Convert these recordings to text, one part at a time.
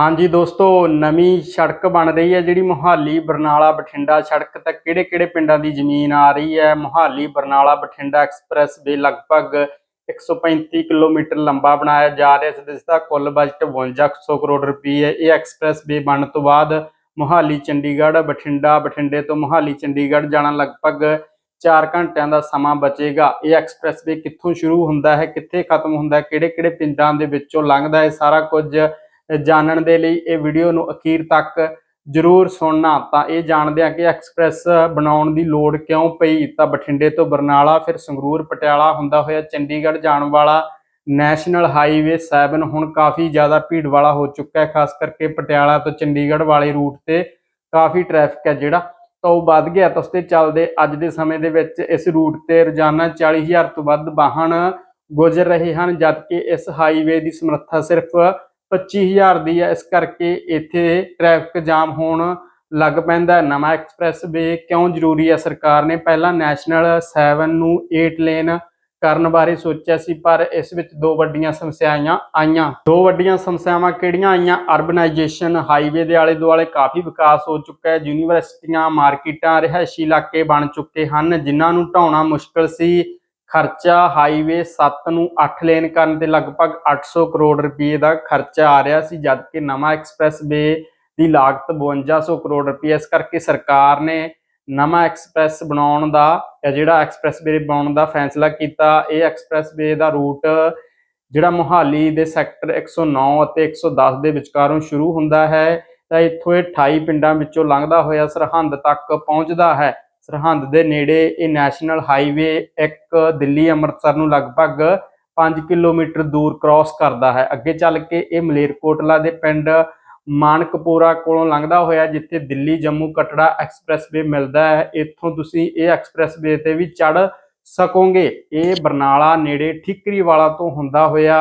ਹਾਂਜੀ ਦੋਸਤੋ, ਨਵੀਂ ਸੜਕ ਬਣ ਰਹੀ ਹੈ ਜਿਹੜੀ ਮੁਹਾਲੀ, ਬਰਨਾਲਾ, ਬਠਿੰਡਾ ਸੜਕ ਤੇ ਕਿਹੜੇ-ਕਿਹੜੇ ਪਿੰਡਾਂ ਦੀ ਜ਼ਮੀਨ ਆ ਰਹੀ ਹੈ? ਮੁਹਾਲੀ, ਬਰਨਾਲਾ, ਬਠਿੰਡਾ ਐਕਸਪ੍ਰੈਸ ਵੇ ਲਗਭਗ 135 ਕਿਲੋਮੀਟਰ ਲੰਬਾ ਬਣਾਇਆ ਜਾ ਰਿਹਾ। ਹੈ ਜਿਸ ਦਾ ਕੁੱਲ ਬਜਟ 5200 ਕਰੋੜ ਰੁਪਏ ਹੈ। ਇਹ ਐਕਸਪ੍ਰੈਸ ਵੇ ਬਣਨ ਤੋਂ ਬਾਅਦ ਮੁਹਾਲੀ, ਚੰਡੀਗੜ੍ਹ, ਬਠਿੰਡਾ, ਬਠਿੰਡੇ ਤੋਂ ਮੁਹਾਲੀ, ਚੰਡੀਗੜ੍ਹ ਜਾਣਾ ਲਗਭਗ 4 ਘੰਟਿਆਂ ਦਾ ਸਮਾਂ ਬਚੇਗਾ। ਇਹ ਐਕਸਪ੍ਰੈਸ ਵੇ ਕਿੱਥੋਂ ਸ਼ੁਰੂ ਹੁੰਦਾ ਹੈ, ਕਿੱਥੇ ਖਤਮ ਹੁੰਦਾ ਹੈ ਕਿਹੜੇ-ਕਿਹੜੇ ਪਿੰਡਾਂ ਦੇ ਵਿੱਚੋਂ ਲੰਘਦਾ ਹੈ, ਸਾਰਾ ਕੁਝ ਜਾਣਨ ਦੇ ਲਈ ਇਹ ਵੀਡੀਓ ਨੂੰ ਅਖੀਰ ਤੱਕ ਜਰੂਰ ਸੁਣਨਾ। ਤਾਂ ਇਹ ਜਾਣਦੇ ਆ ਕਿ ਐਕਸਪ੍ਰੈਸ ਬਣਾਉਣ ਦੀ ਲੋੜ ਕਿਉਂ ਪਈ? ਤਾਂ ਬਠਿੰਡੇ ਤੋਂ ਬਰਨਾਲਾ, ਫਿਰ ਸੰਗਰੂਰ, ਪਟਿਆਲਾ ਹੁੰਦਾ ਹੋਇਆ ਚੰਡੀਗੜ੍ਹ ਜਾਣ ਵਾਲਾ ਨੈਸ਼ਨਲ ਹਾਈਵੇ 7 ਹੁਣ ਕਾਫੀ ਜ਼ਿਆਦਾ ਭੀੜ ਵਾਲਾ ਹੋ ਚੁੱਕਾ ਹੈ, ਖਾਸ ਕਰਕੇ ਪਟਿਆਲਾ ਤੋਂ ਚੰਡੀਗੜ੍ਹ ਵਾਲੇ ਰੂਟ ਤੇ ਕਾਫੀ ਟ੍ਰੈਫਿਕ ਹੈ ਜਿਹੜਾ। ਤਾਂ ਉਹ ਵੱਧ ਗਿਆ, ਤਾਂ ਉਸ ਤੇ ਚੱਲਦੇ ਅੱਜ ਦੇ ਸਮੇਂ ਦੇ ਵਿੱਚ ਇਸ ਰੂਟ ਤੇ ਰੋਜ਼ਾਨਾ 40000 ਤੋਂ ਵੱਧ ਵਾਹਨ ਗੁਜ਼ਰ ਰਹੇ ਹਨ, ਜਦਕਿ ਇਸ ਹਾਈਵੇ ਦੀ ਸਮਰੱਥਾ ਸਿਰਫ 25000 ਦੀ ਹੈ ਇਸ ਕਰਕੇ ਇੱਥੇ ਟ੍ਰੈਫਿਕ ਜਾਮ ਹੋਣ ਲੱਗ ਪੈਂਦਾ ਨਵਾਂ ਐਕਸਪ੍ਰੈਸ ਵੇ ਕਿਉਂ ਜ਼ਰੂਰੀ ਹੈ ਸਰਕਾਰ ਨੇ ਪਹਿਲਾਂ ਨੈਸ਼ਨਲ 7 ਨੂੰ 8 ਲੇਨ ਕਰਨ ਬਾਰੇ ਸੋਚਿਆ ਸੀ, ਪਰ ਇਸ ਵਿੱਚ ਦੋ ਵੱਡੀਆਂ ਸਮੱਸਿਆਵਾਂ ਆਈਆਂ। ਦੋ ਵੱਡੀਆਂ ਸਮੱਸਿਆਵਾਂ ਕਿਹੜੀਆਂ ਆਈਆਂ? ਅਰਬਨਾਈਜੇਸ਼ਨ ਹਾਈਵੇ ਦੇ ਆਲੇ ਦੁਆਲੇ ਕਾਫੀ ਵਿਕਾਸ ਹੋ ਚੁੱਕਾ ਹੈ। ਯੂਨੀਵਰਸਿਟੀਆਂ, ਮਾਰਕੀਟਾਂ, ਰਿਹਾਇਸ਼ੀ ਇਲਾਕੇ ਬਣ ਚੁੱਕੇ ਹਨ, ਜਿਨ੍ਹਾਂ ਨੂੰ ਢਾਉਣਾ ਮੁਸ਼ਕਲ ਸੀ। ਖਰਚਾ ਹਾਈਵੇ 7 ਨੂੰ 8 ਲੇਨ ਕਰਨ ਤੇ ਲਗਭਗ 800 ਕਰੋੜ ਰੁਪਏ ਦਾ ਖਰਚਾ ਆ ਰਿਹਾ ਸੀ, ਜਦਕਿ ਨਵਾਂ ਐਕਸਪ੍ਰੈਸਵੇ ਦੀ ਲਾਗਤ 5200 ਕਰੋੜ ਰੁਪਏ, ਇਸ ਕਰਕੇ ਸਰਕਾਰ ਨੇ ਨਵਾਂ ਐਕਸਪ੍ਰੈਸ ਬਣਾਉਣ ਦਾ ਜਾਂ ਜਿਹੜਾ ਐਕਸਪ੍ਰੈਸਵੇ ਬਣਾਉਣ ਦਾ ਫੈਸਲਾ ਕੀਤਾ, ਇਹ ਐਕਸਪ੍ਰੈਸਵੇ ਦਾ ਰੂਟ ਜਿਹੜਾ ਮੁਹਾਲੀ ਦੇ ਸੈਕਟਰ 109 ਅਤੇ 110 ਦੇ ਵਿਚਕਾਰੋਂ ਸ਼ੁਰੂ ਹੁੰਦਾ ਹੈ, ਤਾਂ ਇੱਥੋਂ ਇਹ 28 ਪਿੰਡਾਂ ਵਿੱਚੋਂ ਲੰਘਦਾ ਹੋਇਆ ਸਰਹੰਦ ਤੱਕ ਪਹੁੰਚਦਾ ਹੈ। ਸਰਹੰਦ ਦੇ ਨੇੜੇ ਇਹ ਨੈਸ਼ਨਲ ਹਾਈਵੇ ਇੱਕ ਦਿੱਲੀ ਅੰਮ੍ਰਿਤਸਰ ਨੂੰ ਲਗਭਗ 5 ਕਿਲੋਮੀਟਰ ਦੂਰ ਕ੍ਰਾਸ ਕਰਦਾ ਹੈ। ਅੱਗੇ ਚੱਲ ਕੇ ਇਹ ਮਲੇਰਕੋਟਲਾ ਦੇ ਪਿੰਡ ਮਾਨਕਪੂਰਾ ਕੋਲੋਂ ਲੰਘਦਾ ਹੋਇਆ, ਜਿੱਥੇ ਦਿੱਲੀ ਜੰਮੂ ਕਟੜਾ ਐਕਸਪ੍ਰੈਸਵੇ ਮਿਲਦਾ ਹੈ। ਇੱਥੋਂ ਤੁਸੀਂ ਇਹ ਐਕਸਪ੍ਰੈਸਵੇ ਤੇ ਵੀ ਚੜ ਸਕੋਗੇ। ਇਹ ਬਰਨਾਲਾ ਨੇੜੇ ਠਿਕਰੀਵਾਲਾ ਤੋਂ ਹੁੰਦਾ ਹੋਇਆ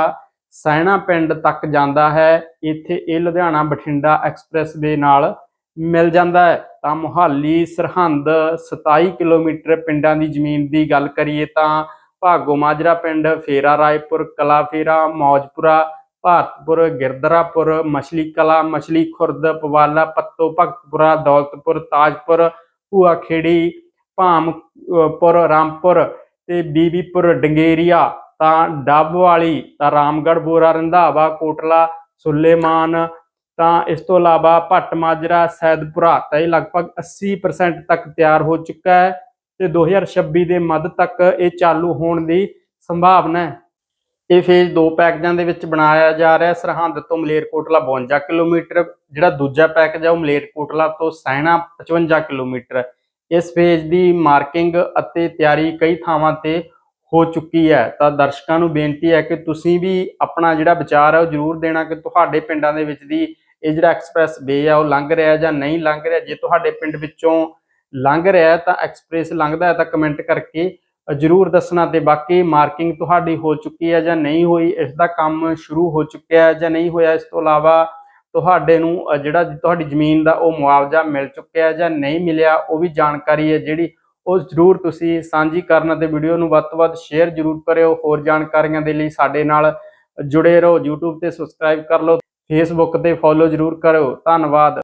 ਸੈਣਾ ਪਿੰਡ ਤੱਕ ਜਾਂਦਾ ਹੈ। ਇੱਥੇ ਇਹ ਲੁਧਿਆਣਾ ਬਠਿੰਡਾ ਐਕਸਪ੍ਰੈਸਵੇ ਨਾਲ ਮਿਲ ਜਾਂਦਾ ਹੈ। ਤਾਂ ਮੁਹਾਲੀ, ਸਰਹੰਦ 27 ਕਿਲੋਮੀਟਰ ਪਿੰਡਾਂ ਦੀ ਜ਼ਮੀਨ ਦੀ ਗੱਲ ਕਰੀਏ ਤਾਂ ਭਾਗੋ ਮਾਜਰਾ ਪਿੰਡ, ਫੇਰਾ ਰਾਏਪੁਰ ਕਲਾਫੇਰਾ ਮੌਜਪੁਰਾ, ਭਾਰਤਪੁਰ ਗਿਰਦਰਾਪੁਰ ਮਛਲੀ ਕਲਾ, ਮਛਲੀ ਖੁਰਦ, ਪਵਾਲਾ, ਪੱਤੋ, ਭਗਤਪੁਰਾ, ਦੌਲਤਪੁਰ, ਤਾਜਪੁਰ ਭੂਆ ਖੇੜੀ ਭਾਮਪੁਰ ਰਾਮਪੁਰ ਤੇ ਬੀਬੀਪੁਰ, ਡੰਗੇਰੀਆ, ਤਾਂ ਡੱਬ ਵਾਲੀ, ਤਾਂ ਰਾਮਗੜ੍ਹ, ਬੋਰਾ, ਰੰਧਾਵਾ, ਕੋਟਲਾ, ਸੁਲੇਮਾਨ ਤਾਂ ਇਸ ਤੋਂ ਇਲਾਵਾ ਭੱਟ ਮਾਜਰਾ ਸੈਦਪੁਰਾ ਤਾਂ ਇਹ ਲਗਭਗ 80% ਤੱਕ ਤਿਆਰ ਹੋ ਚੁੱਕਾ ਹੈ ਤੇ 2026 ਦੇ ਮੱਧ ਤੱਕ ਇਹ ਚਾਲੂ ਹੋਣ ਦੀ ਸੰਭਾਵਨਾ ਹੈ। ਇਹ ਫੇਜ਼ ਦੋ ਪੈਕੇਜਾਂ ਦੇ ਵਿੱਚ ਬਣਾਇਆ ਜਾ ਰਿਹਾ ਸਰਹੰਦ ਤੋਂ ਮਲੇਰਕੋਟਲਾ 52 ਕਿਲੋਮੀਟਰ, ਜਿਹੜਾ ਦੂਜਾ ਪੈਕੇਜ ਹੈ ਉਹ ਮਲੇਰਕੋਟਲਾ ਤੋਂ ਸੈਣਾ 55 ਕਿਲੋਮੀਟਰ ਇਸ ਫੇਜ਼ ਦੀ ਮਾਰਕਿੰਗ ਅਤੇ ਤਿਆਰੀ ਕਈ ਥਾਵਾਂ ਤੇ ਹੋ ਚੁੱਕੀ ਹੈ। ਤਾਂ ਦਰਸ਼ਕਾਂ ਨੂੰ ਬੇਨਤੀ ਹੈ ਕਿ ਤੁਸੀਂ ਵੀ ਆਪਣਾ ਜਿਹੜਾ ਵਿਚਾਰ ਹੈ ਉਹ ਜ਼ਰੂਰ ਦੇਣਾ ਕਿ ਤੁਹਾਡੇ ਪਿੰਡਾਂ ਦੇ ਵਿੱਚ ਦੀ ਇਹ ਜਿਹੜਾ ਐਕਸਪ੍ਰੈਸ ਵੇ ਆ, ਉਹ ਲੰਘ ਰਿਹਾ ਜਾਂ ਨਹੀਂ ਲੰਘ ਰਿਹਾ? ਜੇ ਤੁਹਾਡੇ ਪਿੰਡ ਵਿੱਚੋਂ ਲੰਘ ਰਿਹਾ ਤਾਂ ਐਕਸਪ੍ਰੈਸ ਲੰਘਦਾ ਹੈ, ਤਾਂ ਕਮੈਂਟ ਕਰਕੇ ਜਰੂਰ ਦੱਸਣਾ ਤੇ ਬਾਕੀ ਮਾਰਕਿੰਗ ਤੁਹਾਡੀ ਹੋ ਚੁੱਕੀ ਹੈ ਜਾਂ ਨਹੀਂ ਹੋਈ, ਇਸ ਦਾ ਕੰਮ ਸ਼ੁਰੂ ਹੋ ਚੁੱਕਿਆ ਹੈ ਜਾਂ ਨਹੀਂ ਹੋਇਆ, ਇਸ ਤੋਂ ਇਲਾਵਾ ਤੁਹਾਡੇ ਨੂੰ ਜਿਹੜਾ ਤੁਹਾਡੀ ਜ਼ਮੀਨ ਦਾ ਉਹ ਮੁਆਵਜ਼ਾ ਮਿਲ ਚੁੱਕਿਆ ਜਾਂ ਨਹੀਂ ਮਿਲਿਆ, ਉਹ ਵੀ ਜਾਣਕਾਰੀ ਹੈ ਜਿਹੜੀ ਉਹ ਜਰੂਰ ਤੁਸੀਂ ਸਾਂਝੀ ਕਰਨ ਅਤੇ ਵੀਡੀਓ ਨੂੰ ਵੱਧ ਤੋਂ ਵੱਧ ਸ਼ੇਅਰ ਜਰੂਰ ਕਰਿਓ। ਹੋਰ ਜਾਣਕਾਰੀਆਂ ਦੇ ਲਈ ਸਾਡੇ ਨਾਲ ਜੁੜੇ ਰਹੋ, YouTube ਤੇ ਸਬਸਕ੍ਰਾਈਬ ਕਰ ਲਓ। ਫੇਸਬੁੱਕ ਤੇ ਫੋਲੋ ਜਰੂਰ ਕਰੋ ਧੰਨਵਾਦ।